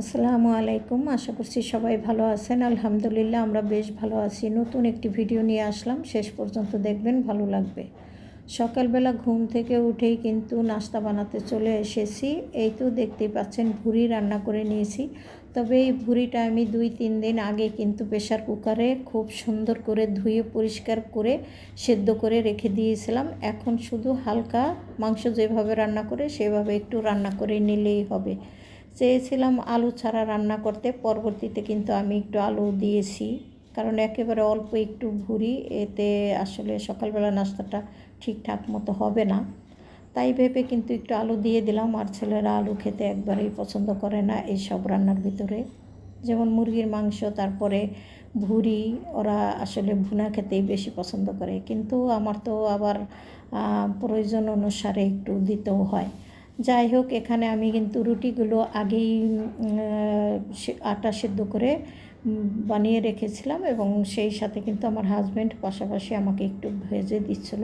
আসসালামু আলাইকুম। আশা করছি সবাই ভালো আছেন। আলহামদুলিল্লাহ আমরা বেশ ভালো আছি। নতুন একটি ভিডিও নিয়ে আসলাম। শেষ পর্যন্ত দেখবেন, ভালো লাগবে। সকালবেলা ঘুম থেকে উঠেই কিন্তু নাস্তা বানাতে চলে এসেছি। এই তো দেখতেই পাচ্ছেন ভুড়ি রান্না করে নিয়েছি। তবে এই ভুড়িটা আমি দুই, তিন দিন আগে কিন্তু প্রেশার কুকারে খুব সুন্দর করে ধুয়ে, পরিষ্কার করে, সেদ্ধ করে রেখে দিয়েছিলাম। এখন শুধু হালকা মাংস যেভাবে রান্না করে, সেভাবে একটু রান্না করে নিলেই হবে। চেয়েছিলাম আলু ছাড়া রান্না করতে, পরবর্তীতে কিন্তু আমি একটু আলু দিয়েছি। কারণ একেবারে অল্প একটু ভুরি এতে আসলে সকালবেলা নাস্তাটা ঠিকঠাক মতো হবে না। তাই ভেবে কিন্তু একটু আলু দিয়ে দিলাম। আর ছেলেরা আলু খেতে একবারেই পছন্দ করে না এই সব রান্নার ভিতরে। যেমন মুরগির মাংস, তারপরে ভুরি ওরা আসলে ভুনা খেতেই বেশি পছন্দ করে। কিন্তু আমার তো আবার প্রয়োজন অনুসারে একটু দিতেও হয়। যাই হোক, এখানে আমি কিন্তু রুটিগুলো আগেই আটা সেদ্ধ করে বানিয়ে রেখেছিলাম এবং সেই সাথে কিন্তু আমার হাজব্যান্ড পাশাপাশি আমাকে একটু ভেজে দিচ্ছিল।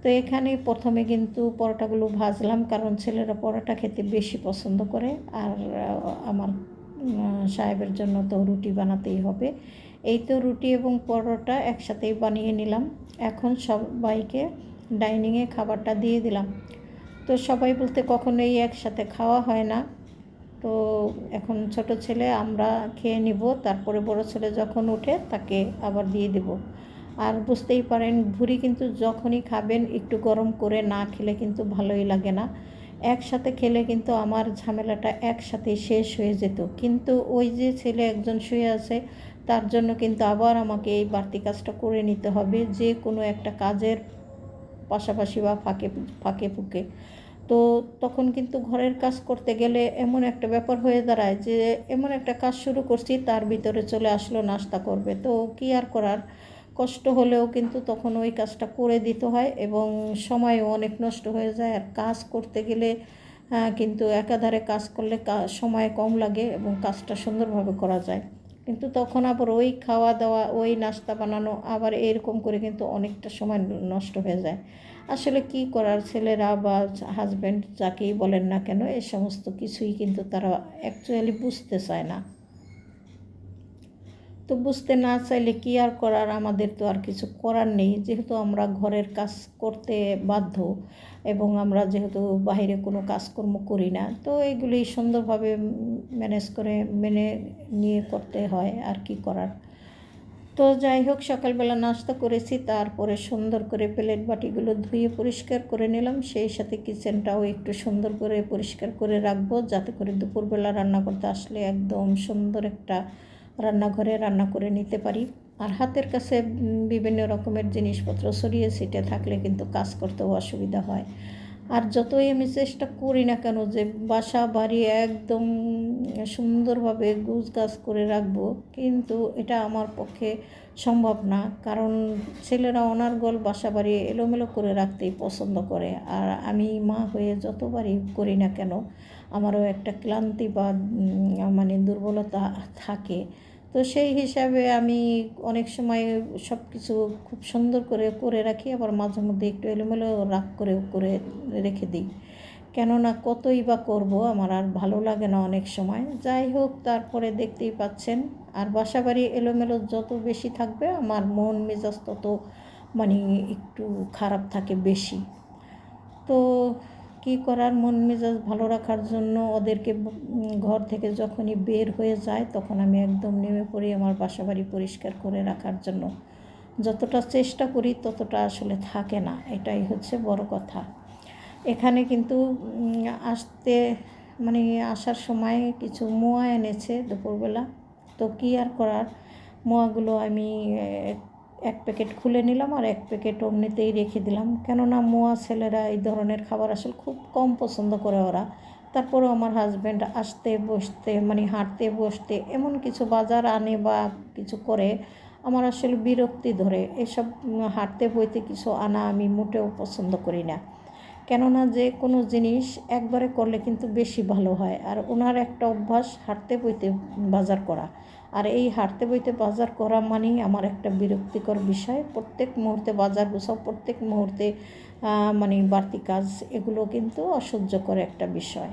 তো এখানে প্রথমে কিন্তু পরোটাগুলো ভাজলাম, কারণ ছেলেরা পরোটা খেতে বেশি পছন্দ করে। আর আমার সাহেবের জন্য তো রুটি বানাতেই হবে। এই তো রুটি এবং পরোটা একসাথেই বানিয়ে নিলাম। এখন সবাইকে ডাইনিংয়ে খাবারটা দিয়ে দিলাম। তো সবাই বলতে কখনোই একসাথে খাওয়া হয় না। তো এখন ছোট ছেলে, আমরা খেয়ে নিব, তারপরে বড় ছেলে যখন উঠে তাকে আবার দিয়ে দেব। আর বুঝতেই পারেন, ভুড়ি কিন্তু যখনই খাবেন একটু গরম করে না খেলে কিন্তু ভালোই লাগে না। একসাথে খেলে কিন্তু আমার ঝামেলাটা একসাথে শেষ হয়ে যেত। কিন্তু ওই যে ছেলে একজন শুয়ে আছে, তার জন্য কিন্তু আবার আমাকে এই বাড়তি কাজটা করে নিতে হবে। যে কোনো একটা কাজের পাশাপাশি বা ফাঁকে ফাঁকে ফুঁকে। তো তখন কিন্তু ঘরের কাজ করতে গেলে এমন একটা ব্যাপার হয়ে দাঁড়ায় যে, এমন একটা কাজ শুরু করছি, তার ভিতরে চলে আসলো নাস্তা করবে। তো কী আর করার? কষ্ট হলেও কিন্তু তখন ওই কাজটা করে দিতে হয় এবং সময়ও অনেক নষ্ট হয়ে যায়। আর কাজ করতে গেলে কিন্তু একাধারে কাজ করলে সময় কম লাগে এবং কাজটা সুন্দরভাবে করা যায়। কিন্তু তখন আবার ওই খাওয়া দাওয়া, ওই নাস্তা বানানো আবার এরকম করে কিন্তু অনেকটা সময় নষ্ট হয়ে যায়। আসলে কি করার? ছেলেরা বা হাজব্যান্ড যাকেই বলেন না কেন, এ সমস্ত কিছুই কিন্তু তারা অ্যাকচুয়ালি বুঝতে চায় না। তো বুঝতে না চাইলে কি আর করার? আমাদের তো আর কিছু করার নেই। যেহেতু আমরা ঘরের কাজ করতে বাধ্য এবং আমরা যেহেতু বাইরে কোনো কাজকর্ম করি না, তো এগুলি সুন্দরভাবে ম্যানেজ করে মেনে নিয়ে করতে হয় আর কি করার। তো যাই হোক, সকালবেলা নাস্তা করেছি, তারপরে সুন্দর করে প্লেট বাটিগুলো ধুয়ে পরিষ্কার করে নিলাম। সেই সাথে কিচেনটাও একটু সুন্দর করে পরিষ্কার করে রাখব, যাতে করে দুপুরবেলা রান্না করতে আসলে একদম সুন্দর একটা রান্নাঘরে রান্না করে নিতে পারি। আর হাতের কাছে বিভিন্ন রকমের জিনিসপত্র সরিয়ে ছিটে থাকলে কিন্তু কাজ করতেও অসুবিধা হয়। আর যতই আমি চেষ্টা করি না কেন যে বাসা বাড়ি একদম সুন্দরভাবে গুছ গাছ করে রাখব, কিন্তু এটা আমার পক্ষে সম্ভব না। কারণ ছেলেরা অনার্গল বাসা বাড়ি এলোমেলো করে রাখতেই পছন্দ করে। আর আমি মা হয়ে যতবারই করি না কেন, আমারও একটা ক্লান্তি বা মানে দুর্বলতা থাকে। তো সেই হিসাবে আমি অনেক সময় সব কিছু খুব সুন্দর করে করে রাখি, আবার মাঝে মধ্যে একটু এলোমেলো রাগ করে করে রেখে দিই। কেননা কতই বা করব আমার আর ভালো লাগে না অনেক সময়। যাই হোক, তারপরে দেখতেই পাচ্ছেন, আর বাসা বাড়ি এলোমেলো যত বেশি থাকবে, আমার মন মেজাজ তত মানে একটু খারাপ থাকে বেশি। তো কি করার? মন মেজাজ ভালো রাখার জন্য ওদেরকে ঘর থেকে যখনই বের হয়ে যায়, তখন আমি একদম নেমে পড়ি আমার বাসা বাড়ি পরিষ্কার করে রাখার জন্য। যতটা চেষ্টা করি, ততটা আসলে থাকে না। এটাই হচ্ছে বড় কথা। এখানে কিন্তু আসতে মানে আসার সময় কিছু মোয়া এনেছে দুপুরবেলা। তো কী আর করার? মোয়াগুলো আমি এক প্যাকেট খুলে নিলাম আর এক প্যাকেট অমনিতেই রেখে দিলাম। কেননা মোয়া ছেলেরা এই ধরনের খাবার আসলে খুব কম পছন্দ করে ওরা। তারপরেও আমার হাজব্যান্ড আসতে, বসতে মানে হাঁটতে, বসতে এমন কিছু বাজার আনে বা কিছু করে, আমার আসলে বিরক্তি ধরে। এসব হাঁটতে, বইতে কিছু আনা আমি মোটেও পছন্দ করি না। কেননা যে কোনো জিনিস একবারে করলে কিন্তু বেশি ভালো হয়। আর ওনার একটা অভ্যাস, হাঁটতে বইতে বাজার করা। আর এই হাঁটতে বইতে বাজার করা মানেই আমার একটা বিরক্তিকর বিষয়। প্রত্যেক মুহূর্তে বাজার গোছাও, প্রত্যেক মুহূর্তে মানে বাড়তি কাজ, এগুলো কিন্তু অসহ্যকর একটা বিষয়।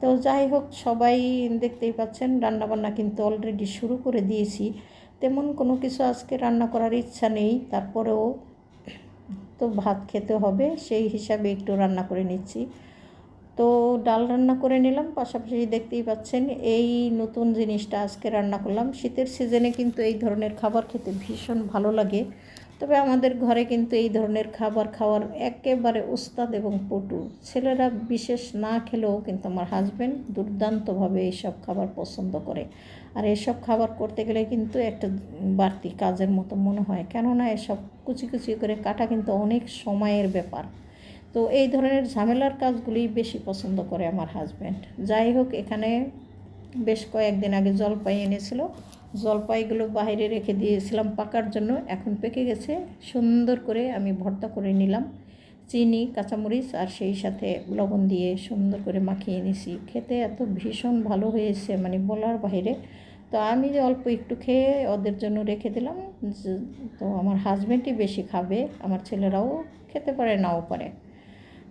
তো যাই হোক, সবাই দেখতেই পাচ্ছেন, রান্নাবান্না কিন্তু অলরেডি শুরু করে দিয়েছি। তেমন কোনো কিছু আজকে রান্না করার ইচ্ছা নেই, তারপরেও তো ভাত খেতে হবে, সেই হিসাবে একটু রান্না করে নিচ্ছি। তো ডাল রান্না করে নিলাম, পাশাপাশি দেখতেই পাচ্ছেন এই নতুন জিনিসটা আজকে রান্না করলাম। শীতের সিজনে কিন্তু এই ধরনের খাবার খেতে ভীষণ ভালো লাগে। তবে আমাদের ঘরে কিন্তু এই ধরনের খাবার খাওয়ার একেবারে উস্তাদ এবং পটু। ছেলেরা বিশেষ না খেলেও কিন্তু আমার হাজব্যান্ড দুর্দান্তভাবে এইসব খাবার পছন্দ করে। আর এসব খাবার করতে গেলে কিন্তু একটা বাড়তি কাজের মতো মনে হয়। কেননা এসব কুচি কুচি করে কাটা কিন্তু অনেক সময়ের ব্যাপার। তো এই ধরনের ঝামেলার কাজগুলি বেশি পছন্দ করে আমার হাজব্যান্ড যাই হোক, এখানে বেশ কয়েকদিন আগে জলপাই এনেছিল। জলপাইগুলো বাইরে রেখে দিয়েছিলাম পাকার জন্য, এখন পেকে গেছে। সুন্দর করে আমি ভর্তা করে নিলাম। চিনি, কাঁচামরিচ আর সেই সাথে লবণ দিয়ে সুন্দর করে মাখিয়ে নিছি। খেতে এত ভীষণ ভালো হয়েছে মানে বলার বাইরে। তো আমি যে অল্প একটু খেয়ে ওদের জন্য রেখে দিলাম তো আমার হাজব্যান্ডই বেশি খাবে, আমার ছেলেরাও খেতে পারে, নাও পারে।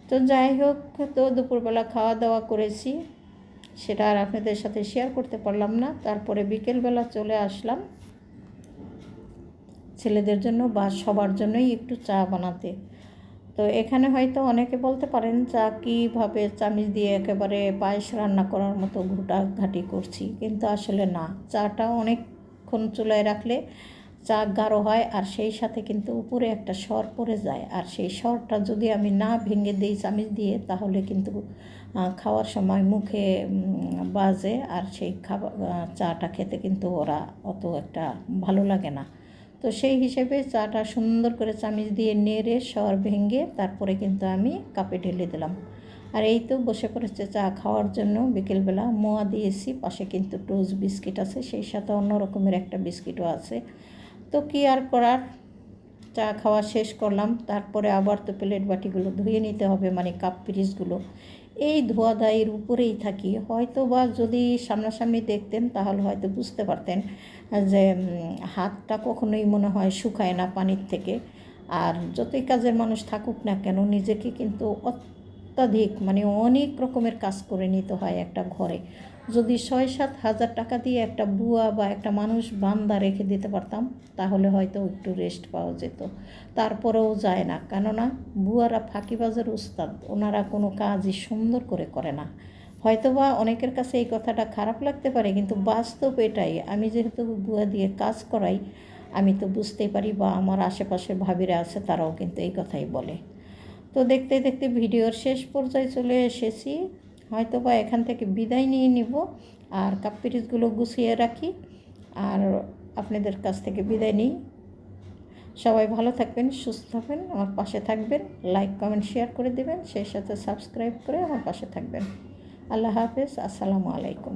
তো যাই হোক, তো দুপুরবেলা খাওয়া দাওয়া করেছি। সেটা আর আপনাদের সাথে শেয়ার করতে পারলাম না। তারপরে বিকেলবেলা চলে আসলাম ছেলেদের জন্য বা সবার জন্যই একটু চা বানাতে। তো এখানে হয়তো অনেকে বলতে পারেন, চা কীভাবে চামিচ দিয়ে একেবারে পায়েস রান্না করার মতো ঘুটা ঘাটি করছি? কিন্তু আসলে না, চাটা অনেকক্ষণ চুলায় রাখলে চা গাঢ় হয়, আর সেই সাথে কিন্তু উপরে একটা স্বর পড়ে যায়। আর সেই স্বরটা যদি আমি না ভেঙে দিই, চামিচ দিয়ে, তাহলে কিন্তু খাওয়ার সময় মুখে বাজে, আর সেই খাবার চাটা খেতে কিন্তু ওরা অত একটা ভালো লাগে না। তো সেই হিসেবে চাটা সুন্দর করে চামিচ দিয়ে নেড়ে, স্বর ভেঙে, তারপরে কিন্তু আমি কাপে ঢেলে দিলাম। আর এই তো বসে পড়েছে চা খাওয়ার জন্য। বিকেলবেলা মোয়া দিয়েছি, পাশে কিন্তু টোস্ট বিস্কিট আছে, সেই সাথে অন্য রকমের একটা বিস্কিটও আছে। তো কী আর করার? চা খাওয়া শেষ করলাম, তারপরে আবার তো প্লেট বাটিগুলো ধুয়ে নিতে হবে মানে কাপ পিরিসগুলো এই ধোয়া দায়ের উপরেই থাকি। হয়তো বা যদি সামনাসামনি দেখতেন, তাহলে হয়তো বুঝতে পারতেন যে হাতটা কখনোই মনে হয় শুকায় না পানির থেকে। আর যতই কাজের মানুষ থাকুক না কেন, নিজেকে কিন্তু অত্যাধিক মানে অনেক রকমের কাজ করে নিতে হয় একটা ঘরে। যদি ছয় সাত হাজার টাকা দিয়ে একটা বুয়া বা একটা মানুষ বান্দা রেখে দিতে পারতাম, তাহলে হয়তো একটু রেস্ট পাওয়া যেত। তারপরেও যায় না। কেননা, বুয়ারা ফাঁকিবাজের উস্তাদ। ওনারা কোনো কাজই সুন্দর করে করে না। হয়তো বা অনেকের কাছে এই কথাটা খারাপ লাগতে পারে, কিন্তু বাস্তব এটাই। আমি যেহেতু বুয়া দিয়ে কাজ করাই, আমি তো বুঝতেই পারি বা আমার আশেপাশে ভাবিরা আছে, তারাও কিন্তু এই কথাই বলে। তো দেখতে দেখতে ভিডিওর শেষ পর্যায়ে চলে এসেছি। হয়তো বা এখান থেকে বিদায় নিয়ে নিব আর কাপ পিরিচগুলো গুছিয়ে রাখি আর আপনাদের কাছ থেকে বিদায় নিই। সবাই ভালো থাকবেন, সুস্থ থাকবেন, আমার পাশে থাকবেন, লাইক, কমেন্ট, শেয়ার করে দেবেন, সেই সাথে সাবস্ক্রাইব করে আমার পাশে থাকবেন। আল্লাহ হাফেজ, আসসালামু আলাইকুম।